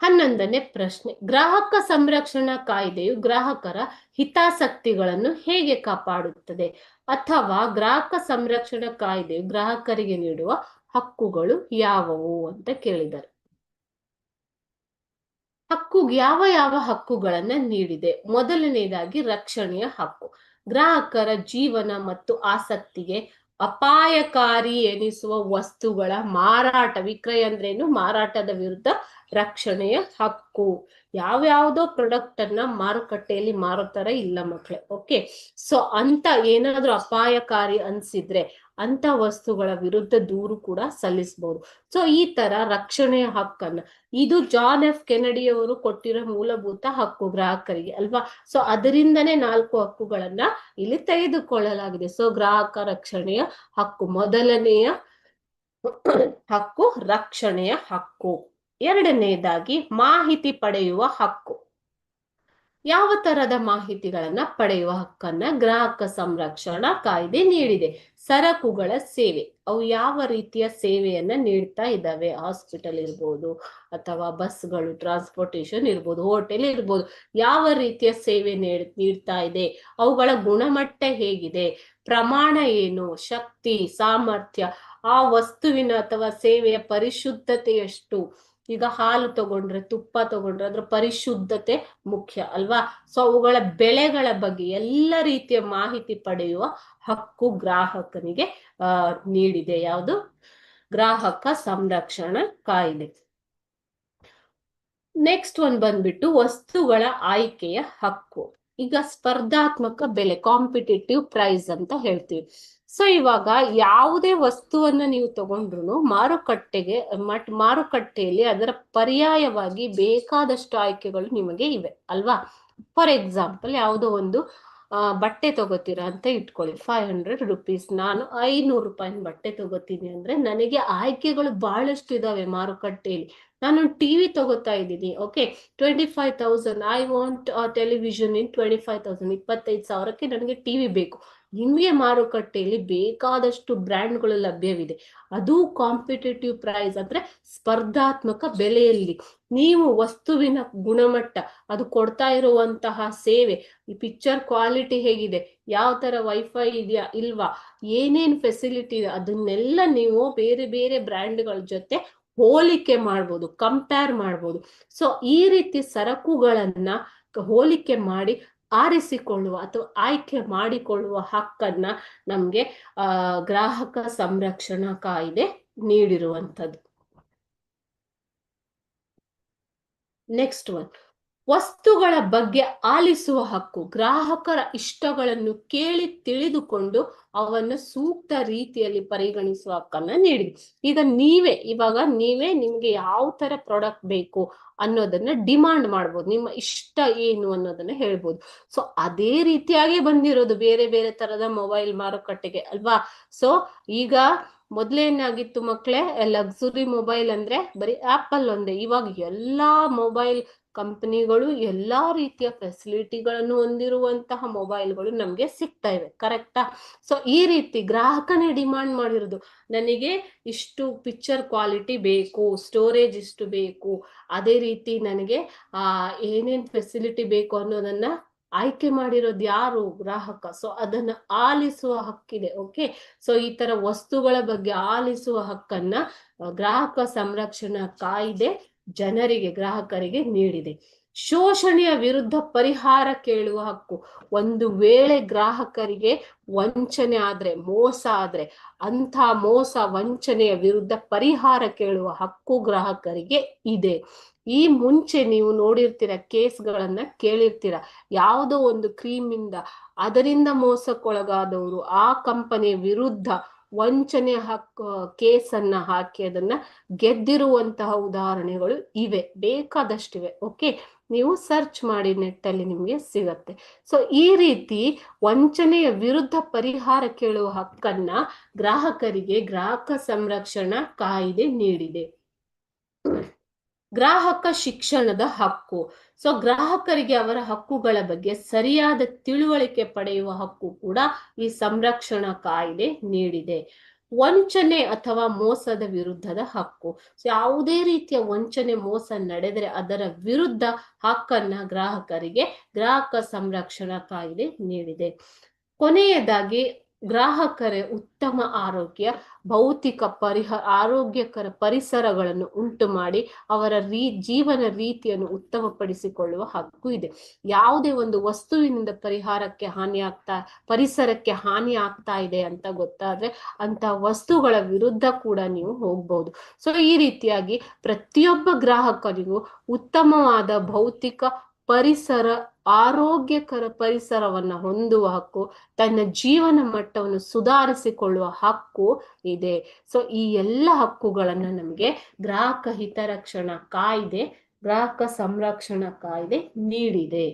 ಹನ್ನೊಂದನೇ ಪ್ರಶ್ನೆ. ಗ್ರಾಹಕ ಸಂರಕ್ಷಣಾ ಕಾಯ್ದೆಯು ಗ್ರಾಹಕರ ಹಿತಾಸಕ್ತಿಗಳನ್ನು ಹೇಗೆ ಕಾಪಾಡುತ್ತದೆ? ಅಥವಾ ಗ್ರಾಹಕ ಸಂರಕ್ಷಣಾ ಕಾಯ್ದೆಯು ಗ್ರಾಹಕರಿಗೆ ನೀಡುವ ಹಕ್ಕುಗಳು ಯಾವುವು ಅಂತ ಕೇಳಿದರು. ಹಕ್ಕು ಯಾವ ಯಾವ ಹಕ್ಕುಗಳನ್ನ ನೀಡಿದೆ? ಮೊದಲನೇದಾಗಿ ರಕ್ಷಣೆಯ ಹಕ್ಕು. ಗ್ರಾಹಕರ ಜೀವನ ಮತ್ತು ಆಸಕ್ತಿಗೆ ಅಪಾಯಕಾರಿ ಎನಿಸುವ ವಸ್ತುಗಳ ಮಾರಾಟ ವಿಕ್ರಯ ಅಂದ್ರೇನು ಮಾರಾಟದ ವಿರುದ್ಧ ರಕ್ಷಣೆಯ ಹಕ್ಕು. ಯಾವ್ಯಾವ್ದೋ ಪ್ರಾಡಕ್ಟ್ ಅನ್ನ ಮಾರುಕಟ್ಟೆಯಲ್ಲಿ ಮಾರೋತರ ಇಲ್ಲ ಮಕ್ಳೆ. ಓಕೆ? ಸೊ, ಅಂತ ಏನಾದ್ರೂ ಅಪಾಯಕಾರಿ ಅನ್ಸಿದ್ರೆ ಅಂತ ವಸ್ತುಗಳ ವಿರುದ್ಧ ದೂರು ಕೂಡ ಸಲ್ಲಿಸಬಹುದು ಸೊ, ಈ ತರ ರಕ್ಷಣೆಯ ಹಕ್ಕನ್ನ, ಇದು ಜಾನ್ ಎಫ್ ಕೆನಡಿಯವರು ಕೊಟ್ಟಿರೋ ಮೂಲಭೂತ ಹಕ್ಕು ಗ್ರಾಹಕರಿಗೆ ಅಲ್ವಾ? ಸೊ, ಅದರಿಂದನೇ ನಾಲ್ಕು ಹಕ್ಕುಗಳನ್ನ ಇಲ್ಲಿ ತೆಗೆದುಕೊಳ್ಳಲಾಗಿದೆ. ಸೊ, ಗ್ರಾಹಕ ರಕ್ಷಣೆಯ ಹಕ್ಕು, ಮೊದಲನೆಯ ಹಕ್ಕು ರಕ್ಷಣೆಯ ಹಕ್ಕು. ಎರಡನೆಯದಾಗಿ ಮಾಹಿತಿ ಪಡೆಯುವ ಹಕ್ಕು. ಯಾವ ತರದ ಮಾಹಿತಿಗಳನ್ನ ಪಡೆಯುವ ಹಕ್ಕನ್ನ ಗ್ರಾಹಕ ಸಂರಕ್ಷಣಾ ಕಾಯ್ದೆ ನೀಡಿದೆ. ಸರಕುಗಳ ಸೇವೆ. ಅವು ಯಾವ ರೀತಿಯ ಸೇವೆಯನ್ನ ನೀಡ್ತಾ ಇದ್ದಾವೆ? ಹಾಸ್ಪಿಟಲ್ ಇರ್ಬೋದು ಅಥವಾ ಬಸ್ಗಳು ಟ್ರಾನ್ಸ್ಪೋರ್ಟೇಶನ್ ಇರ್ಬೋದು, ಹೋಟೆಲ್ ಇರ್ಬೋದು. ಯಾವ ರೀತಿಯ ಸೇವೆ ನೀಡ್ತಾ ಇದೆ? ಅವುಗಳ ಗುಣಮಟ್ಟ ಹೇಗಿದೆ? ಪ್ರಮಾಣ ಏನು? ಶಕ್ತಿ, ಸಾಮರ್ಥ್ಯ, ಆ ವಸ್ತುವಿನ ಅಥವಾ ಸೇವೆಯ ಪರಿಶುದ್ಧತೆ ಎಷ್ಟು? ಈಗ ಹಾಲು ತಗೊಂಡ್ರೆ, ತುಪ್ಪ ತಗೊಂಡ್ರೆ ಅದ್ರ ಪರಿಶುದ್ಧತೆ ಮುಖ್ಯ ಅಲ್ವಾ? ಸೊ ಅವುಗಳ ಬೆಳೆಗಳ ಬಗ್ಗೆ ಎಲ್ಲ ರೀತಿಯ ಮಾಹಿತಿ ಪಡೆಯುವ ಹಕ್ಕು ಗ್ರಾಹಕನಿಗೆ ನೀಡಿದೆ. ಯಾವುದು? ಗ್ರಾಹಕ ಸಂರಕ್ಷಣಾ ಕಾಯ್ದೆ. ನೆಕ್ಸ್ಟ್ ಒಂದ್ ಬಂದ್ಬಿಟ್ಟು ವಸ್ತುಗಳ ಆಯ್ಕೆಯ ಹಕ್ಕು. ಈಗ ಸ್ಪರ್ಧಾತ್ಮಕ ಬೆಲೆ ಕಾಂಪಿಟೇಟಿವ್ ಪ್ರೈಸ್ ಅಂತ ಹೇಳ್ತೀವಿ. ಸೊ ಇವಾಗ ಯಾವುದೇ ವಸ್ತುವನ್ನ ನೀವು ತಗೊಂಡ್ರು ಮಾರುಕಟ್ಟೆಗೆ, ಮಟ್, ಮಾರುಕಟ್ಟೆಯಲ್ಲಿ ಅದರ ಪರ್ಯಾಯವಾಗಿ ಬೇಕಾದಷ್ಟು ಆಯ್ಕೆಗಳು ನಿಮಗೆ ಇವೆ, ಅಲ್ವಾ? ಫಾರ್ ಎಕ್ಸಾಂಪಲ್ ಯಾವುದೋ ಒಂದು ಬಟ್ಟೆ ತಗೋತೀರಾ ಅಂತ ಇಟ್ಕೊಳ್ಳಿ. ಫೈವ್ ಹಂಡ್ರೆಡ್ ರುಪೀಸ್ ನಾನು ಐನೂರು ರೂಪಾಯಿನ ಬಟ್ಟೆ ತಗೋತೀನಿ ಅಂದ್ರೆ ನನಗೆ ಆಯ್ಕೆಗಳು ಬಹಳಷ್ಟು ಇದಾವೆ ಮಾರುಕಟ್ಟೆಯಲ್ಲಿ. ನಾನು ಟಿವಿ ತಗೋತಾ ಇದ್ದೀನಿ okay twenty five thousand I want television in twenty five thousand ಇಪ್ಪತ್ತೈದು ಸಾವಿರಕ್ಕೆ ನನಗೆ ಟಿವಿ ಬೇಕು. ನಿಮಗೆ ಮಾರುಕಟ್ಟೆಯಲ್ಲಿ ಬೇಕಾದಷ್ಟು ಬ್ರ್ಯಾಂಡ್ಗಳು ಲಭ್ಯವಿದೆ. ಅದು ಕಾಂಪಿಟೇಟಿವ್ ಪ್ರೈಸ್ ಅಂದ್ರೆ ಸ್ಪರ್ಧಾತ್ಮಕ ಬೆಲೆಯಲ್ಲಿ. ನೀವು ವಸ್ತುವಿನ ಗುಣಮಟ್ಟ, ಅದು ಕೊಡ್ತಾ ಇರುವಂತಹ ಸೇವೆ, ಈ ಪಿಕ್ಚರ್ ಕ್ವಾಲಿಟಿ ಹೇಗಿದೆ, ಯಾವ ಥರ ವೈಫೈ ಇದೆಯಾ, ಇಲ್ವಾ, ಏನೇನ್ ಫೆಸಿಲಿಟಿ ಇದೆ, ಅದನ್ನೆಲ್ಲ ನೀವು ಬೇರೆ ಬೇರೆ ಬ್ರ್ಯಾಂಡ್ಗಳ ಜೊತೆ ಹೋಲಿಕೆ ಮಾಡ್ಬೋದು ಕಂಪೇರ್ ಮಾಡ್ಬೋದು. ಸೊ ಈ ರೀತಿ ಸರಕುಗಳನ್ನ ಹೋಲಿಕೆ ಮಾಡಿ ಆರಿಸಿಕೊಳ್ಳುವ ಅಥವಾ ಆಯ್ಕೆ ಮಾಡಿಕೊಳ್ಳುವ ಹಕ್ಕನ್ನ ನಮ್ಗೆ, ಆ, ಗ್ರಾಹಕ ಸಂರಕ್ಷಣಾ ಕಾಯ್ದೆ ನೀಡಿರುವಂಥದ್ದು. ನೆಕ್ಸ್ಟ್ ಒನ್ ವಸ್ತುಗಳ ಬಗ್ಗೆ ಆಲಿಸುವ ಹಕ್ಕು, ಗ್ರಾಹಕರ ಇಷ್ಟಗಳನ್ನು ಕೇಳಿ ತಿಳಿದುಕೊಂಡು ಅವನ್ನು ಸೂಕ್ತ ರೀತಿಯಲ್ಲಿ ಪರಿಗಣಿಸುವ ಹಕ್ಕನ್ನ ನೀಡಿದೆ. ಈಗ ನೀವೇ, ಇವಾಗ ನೀವೇ ನಿಮ್ಗೆ ಯಾವ ತರ ಪ್ರಾಡಕ್ಟ್ ಬೇಕು ಅನ್ನೋದನ್ನ ಡಿಮಾಂಡ್ ಮಾಡ್ಬೋದು. ನಿಮ್ಮ ಇಷ್ಟ ಏನು ಅನ್ನೋದನ್ನ ಹೇಳ್ಬೋದು. ಸೊ ಅದೇ ರೀತಿಯಾಗಿ ಬಂದಿರೋದು ಬೇರೆ ಬೇರೆ ತರದ ಮೊಬೈಲ್ ಮಾರುಕಟ್ಟೆಗೆ ಅಲ್ವಾ? ಸೊ ಈಗ ಮೊದ್ಲೇನಾಗಿತ್ತು ಮಕ್ಕಳೇ ಲಕ್ಸುರಿ ಮೊಬೈಲ್ ಅಂದ್ರೆ ಬರೀ ಆಪಲ್ ಒಂದೇ. ಇವಾಗ ಎಲ್ಲಾ ಮೊಬೈಲ್ ಕಂಪನಿಗಳು ಎಲ್ಲಾ ರೀತಿಯ ಫೆಸಿಲಿಟಿಗಳನ್ನು ಹೊಂದಿರುವಂತಹ ಮೊಬೈಲ್ಗಳು ನಮ್ಗೆ ಸಿಗ್ತಾ ಇವೆ ಕರೆಕ್ಟಾ ಸೊ ಈ ರೀತಿ ಗ್ರಾಹಕನೇ ಡಿಮಾಂಡ್ ಮಾಡಿರೋದು. ನನಗೆ ಇಷ್ಟು ಪಿಕ್ಚರ್ ಕ್ವಾಲಿಟಿ ಬೇಕು ಸ್ಟೋರೇಜ್ ಇಷ್ಟು ಬೇಕು, ಅದೇ ರೀತಿ ನನಗೆ, ಆ, ಏನೇನ್ ಫೆಸಿಲಿಟಿ ಬೇಕು ಅನ್ನೋದನ್ನ ಆಯ್ಕೆ ಮಾಡಿರೋದು ಯಾರು ಗ್ರಾಹಕ? ಸೊ ಅದನ್ನ ಆಲಿಸುವ ಹಕ್ಕಿದೆ ಓಕೆ ಸೊ ಈ ತರ ವಸ್ತುಗಳ ಬಗ್ಗೆ ಆಲಿಸುವ ಹಕ್ಕನ್ನ ಗ್ರಾಹಕ ಸಂರಕ್ಷಣಾ ಕಾಯ್ದೆ ಜನರಿಗೆ, ಗ್ರಾಹಕರಿಗೆ ನೀಡಿದೆ. ಶೋಷಣೆಯ ವಿರುದ್ಧ ಪರಿಹಾರ ಕೇಳುವ ಹಕ್ಕು. ಒಂದು ವೇಳೆ ಗ್ರಾಹಕರಿಗೆ ವಂಚನೆ ಆದ್ರೆ, ಮೋಸ ಆದ್ರೆ, ಅಂಥ ಮೋಸ, ವಂಚನೆಯ ವಿರುದ್ಧ ಪರಿಹಾರ ಕೇಳುವ ಹಕ್ಕು ಗ್ರಾಹಕರಿಗೆ ಇದೆ. ಈ ಮುಂಚೆ ನೀವು ನೋಡಿರ್ತೀರ, ಕೇಸ್ಗಳನ್ನ ಕೇಳಿರ್ತೀರ. ಯಾವುದೋ ಒಂದು ಕ್ರೀಮಿಂದ, ಅದರಿಂದ ಮೋಸಕ್ಕೊಳಗಾದವರು ಆ ಕಂಪನಿಯ ವಿರುದ್ಧ ವಂಚನೆ ಹಕ್ಕು ಕೇಸನ್ನ ಹಾಕಿ ಅದನ್ನ ಗೆದ್ದಿರುವಂತಹ ಉದಾಹರಣೆಗಳು ಇವೆ, ಬೇಕಾದಷ್ಟಿವೆ ಓಕೆ ನೀವು ಸರ್ಚ್ ಮಾಡಿ ನೆಟ್ಟಲ್ಲಿ ನಿಮ್ಗೆ ಸಿಗತ್ತೆ. ಸೊ ಈ ರೀತಿ ವಂಚನೆಯ ವಿರುದ್ಧ ಪರಿಹಾರ ಕೇಳುವ ಹಕ್ಕನ್ನ ಗ್ರಾಹಕರಿಗೆ ಗ್ರಾಹಕ ಸಂರಕ್ಷಣಾ ಕಾಯ್ದೆ ನೀಡಿದೆ. ಗ್ರಾಹಕ ಶಿಕ್ಷಣದ ಹಕ್ಕು. ಸೊ ಗ್ರಾಹಕರಿಗೆ ಅವರ ಹಕ್ಕುಗಳ ಬಗ್ಗೆ ಸರಿಯಾದ ತಿಳುವಳಿಕೆ ಪಡೆಯುವ ಹಕ್ಕು ಕೂಡ ಈ ಸಂರಕ್ಷಣಾ ಕಾಯ್ದೆ ನೀಡಿದೆ. ವಂಚನೆ ಅಥವಾ ಮೋಸದ ವಿರುದ್ಧದ ಹಕ್ಕು. ಯಾವುದೇ ರೀತಿಯ ವಂಚನೆ, ಮೋಸ ನಡೆದರೆ ಅದರ ವಿರುದ್ಧ ಹಕ್ಕನ್ನ ಗ್ರಾಹಕರಿಗೆ ಗ್ರಾಹಕ ಸಂರಕ್ಷಣಾ ಕಾಯ್ದೆ ನೀಡಿದೆ. ಕೊನೆಯದಾಗಿ ಗ್ರಾಹಕರ ಉತ್ತಮ ಆರೋಗ್ಯ, ಭೌತಿಕ ಪರಿಹ, ಆರೋಗ್ಯಕರ ಪರಿಸರಗಳನ್ನು ಉಂಟು ಮಾಡಿ ಅವರ ರೀ, ಜೀವನ ರೀತಿಯನ್ನು ಉತ್ತಮಪಡಿಸಿಕೊಳ್ಳುವ ಹಕ್ಕು ಇದೆ. ಯಾವುದೇ ಒಂದು ವಸ್ತುವಿನಿಂದ ಪರಿಹಾರಕ್ಕೆ ಹಾನಿ ಆಗ್ತಾ ಪರಿಸರಕ್ಕೆ ಹಾನಿ ಆಗ್ತಾ ಇದೆ ಅಂತ ಗೊತ್ತಾದ್ರೆ ಅಂತ ವಸ್ತುಗಳ ವಿರುದ್ಧ ಕೂಡ ನೀವು ಹೋಗ್ಬಹುದು ಸೊ ಈ ರೀತಿಯಾಗಿ ಪ್ರತಿಯೊಬ್ಬ ಗ್ರಾಹಕರಿಗೂ ಉತ್ತಮವಾದ ಭೌತಿಕ ಪರಿಸರ, ಆರೋಗ್ಯಕರ ಪರಿಸರವನ್ನ ಹೊಂದುವ ಹಕ್ಕು, ತನ್ನ ಜೀವನ ಮಟ್ಟವನ್ನು ಸುಧಾರಿಸಿಕೊಳ್ಳುವ ಹಕ್ಕು ಇದೆ. ಸೊ ಈ ಎಲ್ಲ ಹಕ್ಕುಗಳನ್ನ ನಮಗೆ ಗ್ರಾಹಕ ಹಿತರಕ್ಷಣಾ ಕಾಯ್ದೆ, ಗ್ರಾಹಕ ಸಂರಕ್ಷಣಾ ಕಾಯ್ದೆ ನೀಡಿದೆ.